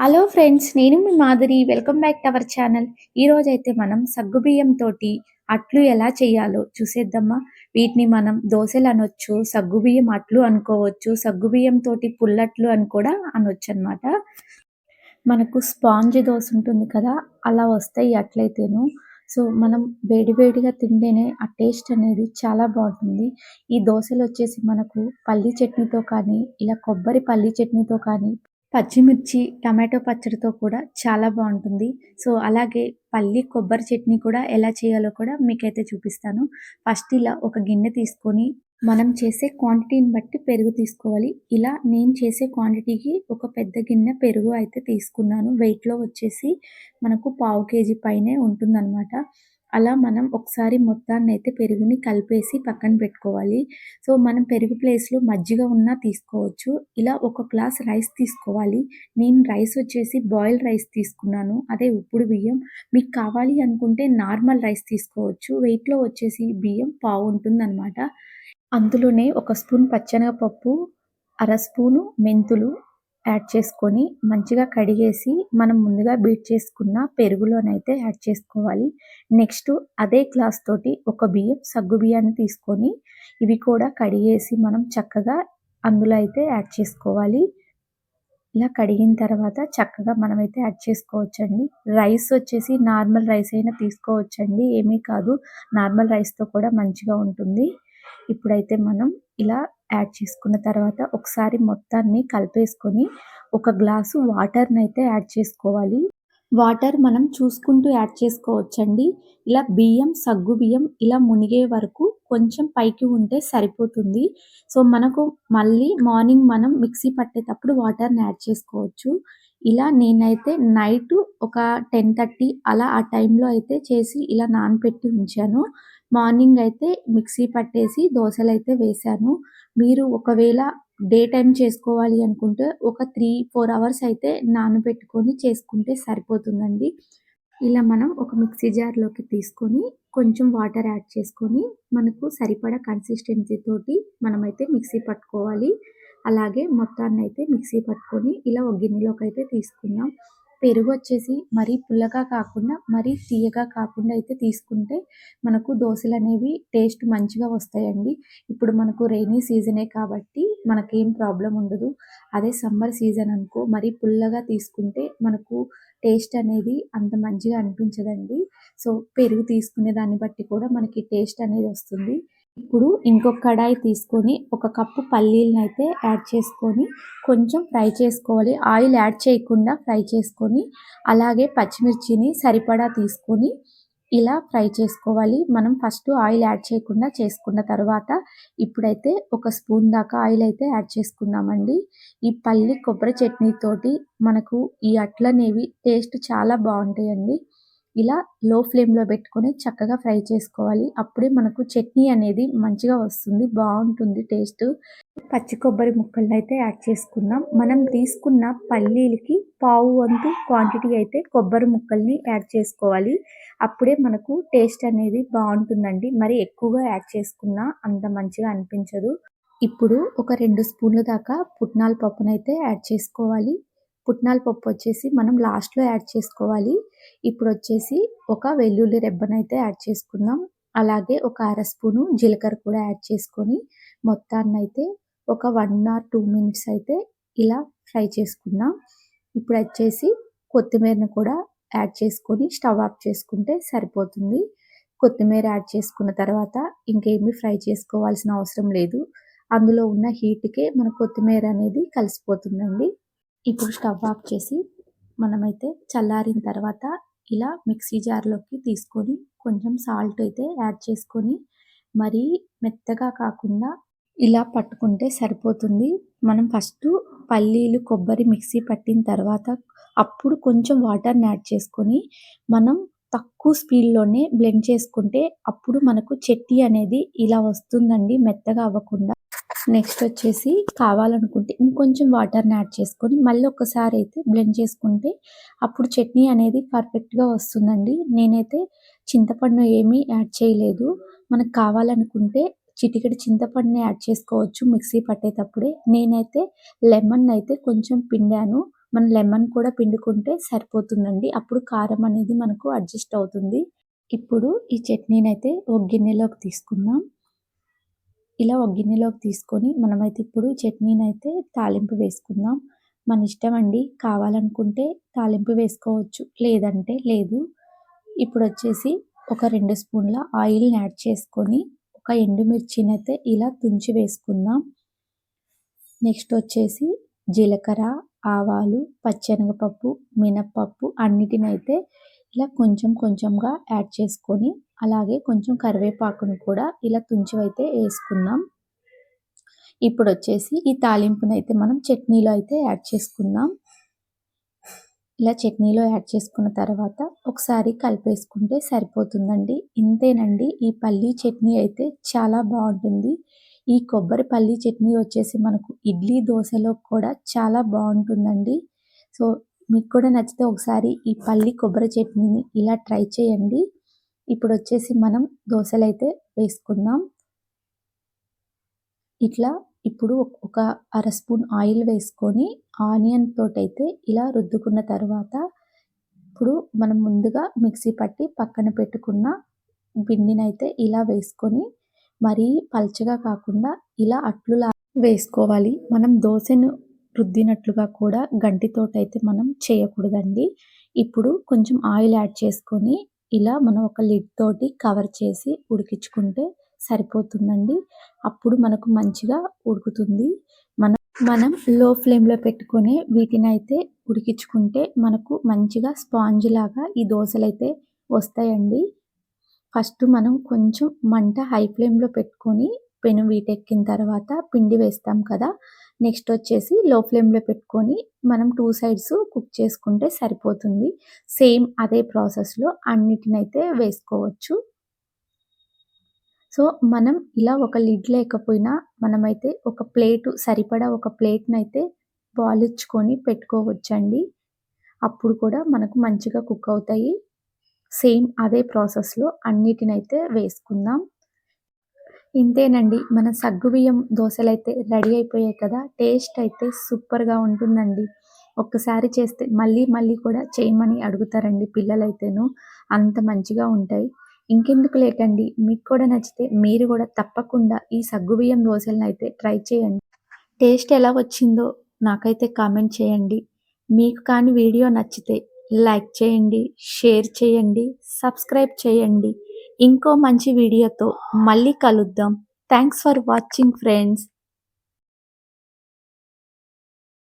Hello friends నేను మీ Madhuri. Welcome back to our channel. ఈరోజైతే అయితే మనం సగ్గుబియ్యం తోటి అట్లు ఎలా చేయాలో చూసేద్దామా? వీటిని మనం దోశలు అనొచ్చు సగ్గుబియ్యం అట్లు అనుకోవచ్చు సగ్గుబియ్యం తోటి పుల్లట్లు అని కూడా అనొచ్చు అనమాట మనకు స్పాంజ్ దోశ ఉంటుంది కదా అలా వస్తాయి అట్లయితేను. సో మనం వేడివేడిగా తింటేనే ఆ టేస్ట్ అనేది చాలా బాగుంటుంది. ఈ దోశలు వచ్చేసి మనకు పల్లి చట్నీతో కానీ ఇలా కొబ్బరి పల్లి చట్నీతో కానీ పచ్చిమిర్చి టమాటో పచ్చడితో కూడా చాలా బాగుంటుంది. సో అలాగే పల్లి కొబ్బరి చట్నీ కూడా ఎలా చేయాలో కూడా మీకైతే చూపిస్తాను. ఫస్ట్ ఇలా ఒక గిన్నె తీసుకొని మనం చేసే క్వాంటిటీని బట్టి పెరుగు తీసుకోవాలి. ఇలా నేను చేసే క్వాంటిటీకి ఒక పెద్ద గిన్నె పెరుగు అయితే తీసుకున్నాను. వెయిట్లో వచ్చేసి మనకు పావు కేజీ పైనే ఉంటుందన్నమాట. అలా మనం ఒకసారి మొత్తాన్ని అయితే పెరుగుని కలిపేసి పక్కన పెట్టుకోవాలి. సో మనం పెరుగు ప్లేస్లో మజ్జిగ ఉన్నా తీసుకోవచ్చు. ఇలా ఒక గ్లాస్ రైస్ తీసుకోవాలి. నేను రైస్ వచ్చేసి బాయిల్ రైస్ తీసుకున్నాను. అదే ఉప్పుడు బియ్యం. మీకు కావాలి అనుకుంటే నార్మల్ రైస్ తీసుకోవచ్చు. వెయిట్లో వచ్చేసి బియ్యం పావు ఉంటుందన్నమాట. అందులోనే ఒక స్పూన్ పచ్చనగపప్పు అర స్పూను మెంతులు యాడ్ చేసుకొని మంచిగా కడిగేసి మనం ముందుగా బీట్ చేసుకున్న పెరుగులోనైతే యాడ్ చేసుకోవాలి. నెక్స్ట్ అదే గ్లాస్ తోటి ఒక బియ్యం సగ్గు బియ్యాన్ని తీసుకొని ఇవి కూడా కడిగేసి మనం చక్కగా అందులో అయితే యాడ్ చేసుకోవాలి. ఇలా కడిగిన తర్వాత చక్కగా మనమైతే యాడ్ చేసుకోవచ్చండి. రైస్ వచ్చేసి నార్మల్ రైస్ అయినా తీసుకోవచ్చండి. ఏమీ కాదు. నార్మల్ రైస్తో కూడా మంచిగా ఉంటుంది. ఇప్పుడైతే మనం ఇలా యాడ్ చేసుకున్న తర్వాత ఒకసారి మొత్తాన్ని కలిపేసుకొని ఒక గ్లాసు వాటర్ని అయితే యాడ్ చేసుకోవాలి. వాటర్ మనం చూసుకుంటూ యాడ్ చేసుకోవచ్చండి. ఇలా బియ్యం సగ్గు బియ్యం ఇలా మునిగే వరకు కొంచెం పైకి ఉంటే సరిపోతుంది. సో మనకు మళ్ళీ మార్నింగ్ మనం మిక్సీ పట్టేటప్పుడు వాటర్ని యాడ్ చేసుకోవచ్చు. ఇలా నేనైతే నైట్ ఒక టెన్ థర్టీ అలా ఆ టైంలో అయితే చేసి ఇలా నానపెట్టి ఉంచాను. మార్నింగ్ అయితే మిక్సీ పట్టేసి దోశలు అయితే వేశాను. మీరు ఒకవేళ డే టైం చేసుకోవాలి అనుకుంటే ఒక త్రీ ఫోర్ అవర్స్ అయితే నానబెట్టుకొని చేసుకుంటే సరిపోతుందండి. ఇలా మనం ఒక మిక్సీ జార్లోకి తీసుకొని కొంచెం వాటర్ యాడ్ చేసుకొని మనకు సరిపడా కన్సిస్టెన్సీ తోటి మనమైతే మిక్సీ పట్టుకోవాలి. అలాగే మొత్తాన్ని అయితే మిక్సీ పట్టుకొని ఇలా ఒక గిన్నెలోకి అయితే తీసుకుందాం. పెరుగు వచ్చేసి మరీ పుల్లగా కాకుండా మరీ తీయగా కాకుండా అయితే తీసుకుంటే మనకు దోశలు అనేవి టేస్ట్ మంచిగా వస్తాయండి. ఇప్పుడు మనకు రైనీ సీజనే కాబట్టి మనకేం ప్రాబ్లం ఉండదు. అదే సమ్మర్ సీజన్ అనుకో మరీ పుల్లగా తీసుకుంటే మనకు టేస్ట్ అనేది అంత మంచిగా అనిపించదండి. సో పెరుగు తీసుకునే దాన్ని బట్టి కూడా మనకి టేస్ట్ అనేది వస్తుంది. ఇప్పుడు ఇంకొక కడాయి తీసుకొని ఒక కప్పు పల్లీలను అయితే యాడ్ చేసుకొని కొంచెం ఫ్రై చేసుకోవాలి. ఆయిల్ యాడ్ చేయకుండా ఫ్రై చేసుకొని అలాగే పచ్చిమిర్చిని సరిపడా తీసుకొని ఇలా ఫ్రై చేసుకోవాలి. మనం ఫస్ట్ ఆయిల్ యాడ్ చేయకుండా చేసుకున్న తర్వాత ఇప్పుడైతే ఒక స్పూన్ దాకా ఆయిల్ అయితే యాడ్ చేసుకుందామండి. ఈ పల్లి కొబ్బరి చట్నీతోటి మనకు ఈ అట్లనేవి టేస్ట్ చాలా బాగుంటాయండి. ఇలా లో ఫ్లేమ్లో పెట్టుకొని చక్కగా ఫ్రై చేసుకోవాలి. అప్పుడే మనకు చట్నీ అనేది మంచిగా వస్తుంది బాగుంటుంది టేస్ట్. పచ్చి కొబ్బరి ముక్కలను అయితే యాడ్ చేసుకున్నాం మనం తీసుకున్న పల్లీలకి పావు వంతు క్వాంటిటీ అయితే కొబ్బరి ముక్కల్ని యాడ్ చేసుకోవాలి. అప్పుడే మనకు టేస్ట్ అనేది బాగుంటుందండి. మరి ఎక్కువగా యాడ్ చేసుకున్నా అంత మంచిగా అనిపించదు. ఇప్పుడు ఒక రెండు స్పూన్ల దాకా పుట్నాల పప్పునైతే యాడ్ చేసుకోవాలి. పుట్నాల పప్పు వచ్చేసి మనం లాస్ట్లో యాడ్ చేసుకోవాలి. ఇప్పుడు వచ్చేసి ఒక వెల్లుల్లి రెబ్బనైతే యాడ్ చేసుకుందాం. అలాగే ఒక అర స్పూను జీలకర్ర కూడా యాడ్ చేసుకొని మొత్తాన్ని అయితే ఒక వన్ ఆర్ టూ మినిట్స్ అయితే ఇలా ఫ్రై చేసుకుందాం. ఇప్పుడు వచ్చేసి కొత్తిమీరను కూడా యాడ్ చేసుకొని స్టవ్ ఆఫ్ చేసుకుంటే సరిపోతుంది. కొత్తిమీర యాడ్ చేసుకున్న తర్వాత ఇంకేమీ ఫ్రై చేసుకోవాల్సిన అవసరం లేదు. అందులో ఉన్న హీట్కే మన కొత్తిమీర అనేది కలిసిపోతుందండి. ఇప్పుడు స్టవ్ ఆఫ్ చేసి మనమైతే చల్లారిన తర్వాత ఇలా మిక్సీ జార్లోకి తీసుకొని కొంచెం సాల్ట్ అయితే యాడ్ చేసుకొని మరీ మెత్తగా కాకుండా ఇలా పట్టుకుంటే సరిపోతుంది. మనం ఫస్ట్ పల్లీలు కొబ్బరి మిక్సీ పట్టిన తర్వాత అప్పుడు కొంచెం వాటర్ని యాడ్ చేసుకొని మనం తక్కువ స్పీడ్లోనే బ్లెండ్ చేసుకుంటే అప్పుడు మనకు చట్నీ అనేది ఇలా వస్తుందండి మెత్తగా అవ్వకుండా. నెక్స్ట్ వచ్చేసి కావాలనుకుంటే ఇంకొంచెం వాటర్ని యాడ్ చేసుకొని మళ్ళీ ఒకసారి అయితే బ్లెండ్ చేసుకుంటే అప్పుడు చట్నీ అనేది పర్ఫెక్ట్గా వస్తుందండి. నేనైతే చింతపండు ఏమీ యాడ్ చేయలేదు. మనకు కావాలనుకుంటే చిటికెడు చింతపండుని యాడ్ చేసుకోవచ్చు మిక్సీ పట్టేటప్పుడే. నేనైతే లెమన్ అయితే కొంచెం పిండాను. మనం లెమన్ కూడా పిండుకుంటే సరిపోతుందండి. అప్పుడు కారం అనేది మనకు అడ్జస్ట్ అవుతుంది. ఇప్పుడు ఈ చట్నీని అయితే ఒక గిన్నెలోకి తీసుకుందాం. ఇలా ఒక గిన్నెలోకి తీసుకొని మనమైతే ఇప్పుడు చట్నీని అయితే తాలింపు వేసుకుందాం. మన ఇష్టం అండి. కావాలనుకుంటే తాలింపు వేసుకోవచ్చు. లేదంటే లేదు. ఇప్పుడు వచ్చేసి ఒక రెండు స్పూన్ల ఆయిల్ని యాడ్ చేసుకొని ఒక ఎండుమిర్చిని అయితే ఇలా తుంచి వేసుకుందాం. నెక్స్ట్ వచ్చేసి జీలకర్ర ఆవాలు పచ్చెనగపప్పు మినప్పప్పు అన్నిటిని అయితే ఇలా కొంచెం కొంచెంగా యాడ్ చేసుకొని అలాగే కొంచెం కరివేపాకును కూడా ఇలా తుంచివైతే వేసుకుందాం. ఇప్పుడు వచ్చేసి ఈ తాలింపుని అయితే మనం చట్నీలో అయితే యాడ్ చేసుకుందాం. ఇలా చట్నీలో యాడ్ చేసుకున్న తర్వాత ఒకసారి కలిపేసుకుంటే సరిపోతుందండి. ఇంతేనండి ఈ పల్లీ చట్నీ అయితే చాలా బాగుంటుంది. ఈ కొబ్బరి పల్లీ చట్నీ వచ్చేసి మనకు ఇడ్లీ దోశలో కూడా చాలా బాగుంటుందండి. సో మీకు కూడా నచ్చితే ఒకసారి ఈ పల్లి కొబ్బరి చట్నీని ఇలా ట్రై చేయండి. ఇప్పుడు వచ్చేసి మనం దోశలు అయితే వేసుకుందాం. ఇట్లా ఇప్పుడు ఒక అర స్పూన్ ఆయిల్ వేసుకొని ఆనియన్ తోటైతే ఇలా రుద్దుకున్న తర్వాత ఇప్పుడు మనం ముందుగా మిక్సీ పట్టి పక్కన పెట్టుకున్న పిండినైతే ఇలా వేసుకొని మరీ పల్చగా కాకుండా ఇలా అట్లులా వేసుకోవాలి. మనం దోశను రుద్దినట్లుగా కూడా గంటితోటైతే మనం చేయకూడదండి. ఇప్పుడు కొంచెం ఆయిల్ యాడ్ చేసుకొని ఇలా మనం ఒక లిడ్ తోటి కవర్ చేసి ఉడికించుకుంటే సరిపోతుందండి. అప్పుడు మనకు మంచిగా ఉడుకుతుంది. మనం మనం లో ఫ్లేమ్లో పెట్టుకొని వీటిని అయితే ఉడికించుకుంటే మనకు మంచిగా స్పాంజ్ లాగా ఈ దోశలు అయితే వస్తాయండి. ఫస్ట్ మనం కొంచెం మంట హై ఫ్లేమ్లో పెట్టుకొని పెను వీటెక్కిన తర్వాత పిండి వేస్తాం కదా నెక్స్ట్ వచ్చేసి లో ఫ్లేమ్లో పెట్టుకొని మనం టూ సైడ్స్ కుక్ చేసుకుంటే సరిపోతుంది. సేమ్ అదే ప్రాసెస్లో అన్నిటినైతే వేసుకోవచ్చు. సో మనం ఇలా ఒక లిడ్ లేకపోయినా మనమైతే ఒక ప్లేటు సరిపడా ఒక ప్లేట్ని అయితే బాలిచ్చుకొని పెట్టుకోవచ్చండి. అప్పుడు కూడా మనకు మంచిగా కుక్ అవుతాయి. సేమ్ అదే ప్రాసెస్లో అన్నిటినైతే వేసుకుందాం. ఇంతేనండి. మన సగ్గుబియ్యం దోశలు అయితే రెడీ అయిపోయాయి కదా టేస్ట్ అయితే సూపర్గా ఉంటుందండి. ఒక్కసారి చేస్తే మళ్ళీ మళ్ళీ కూడా చేయమని అడుగుతారండి పిల్లలైతేను. అంత మంచిగా ఉంటాయి. ఇంకెందుకు లేటండి? మీకు కూడా నచ్చితే మీరు కూడా తప్పకుండా ఈ సగ్గుబియ్యం దోశలను అయితే ట్రై చేయండి. టేస్ట్ ఎలా వచ్చిందో నాకైతే కామెంట్ చేయండి. మీకు కానీ వీడియో నచ్చితే లైక్ చేయండి షేర్ చేయండి సబ్స్క్రైబ్ చేయండి. ఇంకో మంచి వీడియోతో మళ్ళీ కలుద్దాం. Thanks for watching friends